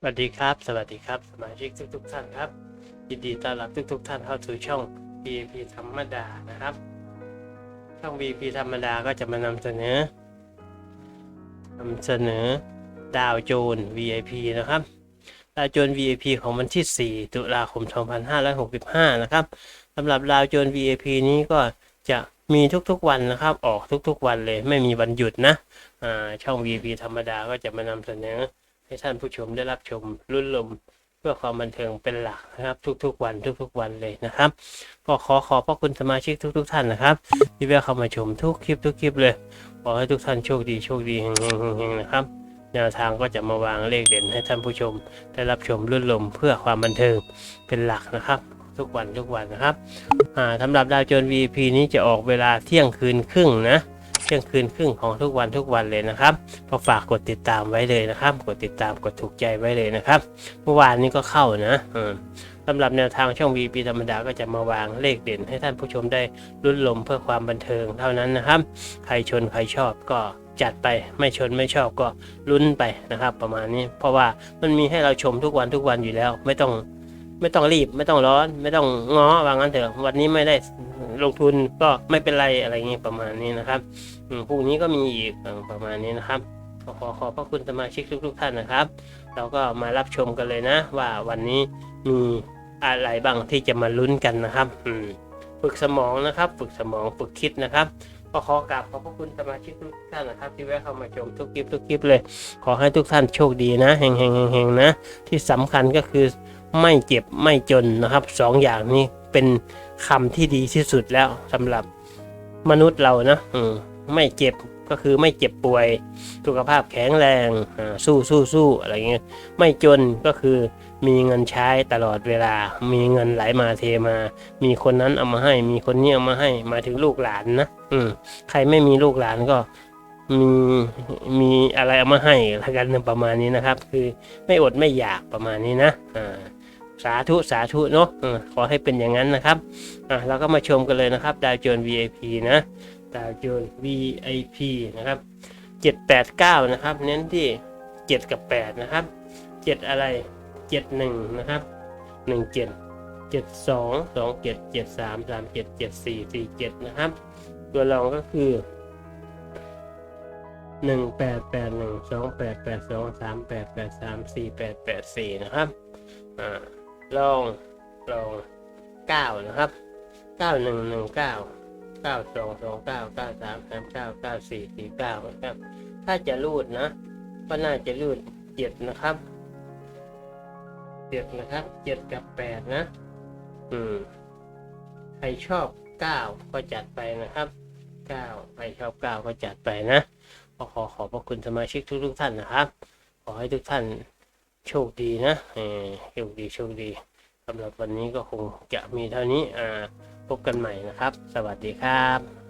สวัสดีครับ สวัสดีครับ สมาชิกทุกๆท่านครับ ยินดีต้อนรับทุกๆท่านเข้าสู่ช่อง VIP ธรรมดานะครับ ช่อง VIP ธรรมดาก็จะมานำเสนอนำเสนอดาวโจน VIP นะครับ ดาวโจน VIP ของวันที่ 4 ตุลาคม 2565 นะครับสำหรับดาวโจน VIP นี้ก็จะมีทุกๆวันนะครับ ออกทุกๆวันเลย ไม่มีวันหยุดนะอ่าช่อง VIP ธรรมดาก็จะมานำเสนอ ให้ท่านผู้ชมได้รับชมรุ่นลมเพื่อความบันเทิงเป็นหลักนะครับ ทุกๆวันทุกๆวันเลยนะครับ ก็ขอขอบพระคุณสมาชิกทุก ๆ ท่านนะครับ ที่แวะเข้ามาชมทุกคลิปทุกคลิปเลยขอให้ทุกท่านโชคดีโชคดีเฮงๆเฮงๆนะครับแนวทางก็จะมาวางเลขเด่นให้ท่านผู้ชม ได้รับชมรุ่นลมเพื่อความบันเทิงเป็นหลักนะครับ ทุกวันทุกวันนะครับสำหรับดาวโจน V.P. นี้จะออกเวลาเที่ยงคืนครึ่งนะ เที่ยงคืนครึ่งของทุกวันทุกวันเลยนะครับก็ฝากกดติดตามไว้เลยนะครับ กดติดตามกดถูกใจไว้เลยนะครับ เมื่อวานนี้ก็เข้านะสำหรับแนวทางช่อง VP ธรรมดาก็จะมาวางเลขเด่นให้ท่านผู้ชมได้ลุ้นลมเพื่อความบันเทิงเท่านั้นนะครับ ใครชนใครชอบก็จัดไปไม่ชนไม่ชอบก็ลุ้นไปนะครับ ประมาณนี้ เพราะว่ามันมีให้เราชมทุกวันทุกวันอยู่แล้ว ไม่ต้องไม่ต้องรีบไม่ต้องร้อน ไม่ต้องง้อว่างั้นเถอะวันนี้ไม่ได้ ลงทุนก็ไม่เป็นไรอะไรเงี้ยประมาณนี้นะครับพรุ่งนี้ก็มีอีกประมาณนี้นะครับขอขอขอบพระคุณสมาชิกทุกๆท่านนะครับ เราก็มารับชมกันเลยนะ ว่าวันนี้มีอะไรบ้างที่จะมาลุ้นกันนะครับฝึกสมองนะครับ ฝึกสมองฝึกคิดนะครับก็ขอกราบขอบพระคุณสมาชิกทุกท่านนะครับ ที่แวะเข้ามาชมทุกคลิปทุกคลิปเลย ขอให้ทุกท่านโชคดีนะเฮงเฮงเฮงเฮงนะ ที่สำคัญก็คือไม่เจ็บไม่จนนะครับสองอย่างนี้ เป็นคำที่ดีที่สุดแล้วสำหรับมนุษย์เรานะอืมไม่เจ็บก็คือไม่เจ็บป่วย สุขภาพแข็งแรงสู้สู้สู้อะไรเงี้ยไม่จนก็คือมีเงินใช้ตลอดเวลา มีเงินไหลมาเทมา มีคนนั้นเอามาให้ มีคนนี้เอามาให้มาถึงลูกหลานนะอืมใครไม่มีลูกหลานก็มีมีอะไรเอามาให้ละกันประมาณนี้นะครับ คือไม่อดไม่อยากประมาณนี้นะอ่า สาธุสาธุเนาะอขอให้เป็นอย่างนั้นนะครับอ่าเราก็มาชมกันเลยนะครับดาวโจน VIP นะดาวโจน VIP นะครับ789 นะครับ เน้นที่ 7 กับ 8 นะครับ 7 อะไร 71 นะครับ 17 72 27 73 37 74 47 นะครับ ตัวรองก็คือ1881 2882 3883 4884นะครับ อ่า ลองลอง9นะครับ9119เก้าเก้าสองสองเก้าเก้าสามสามเก้าเก้าสี่สี่เก้านะครับ ถ้าจะรูดนะ ก็น่าจะรูดเจ็ดนะครับเจ็ดนะครับเจ็ดกับแปดนะ อืมใครชอบเก้าก็จัดไปนะครับเก้าใครชอบเก้าก็จัดไปนะก็ขอขอบพระคุณสมาชิกทุกทุกๆท่านนะครับ ขอให้ทุกท่าน โชคดีนะเออโชคดีโชคดีสำหรับวันนี้ก็คงจะมีเท่านี้อ่าพบกันใหม่นะครับ สวัสดีครับ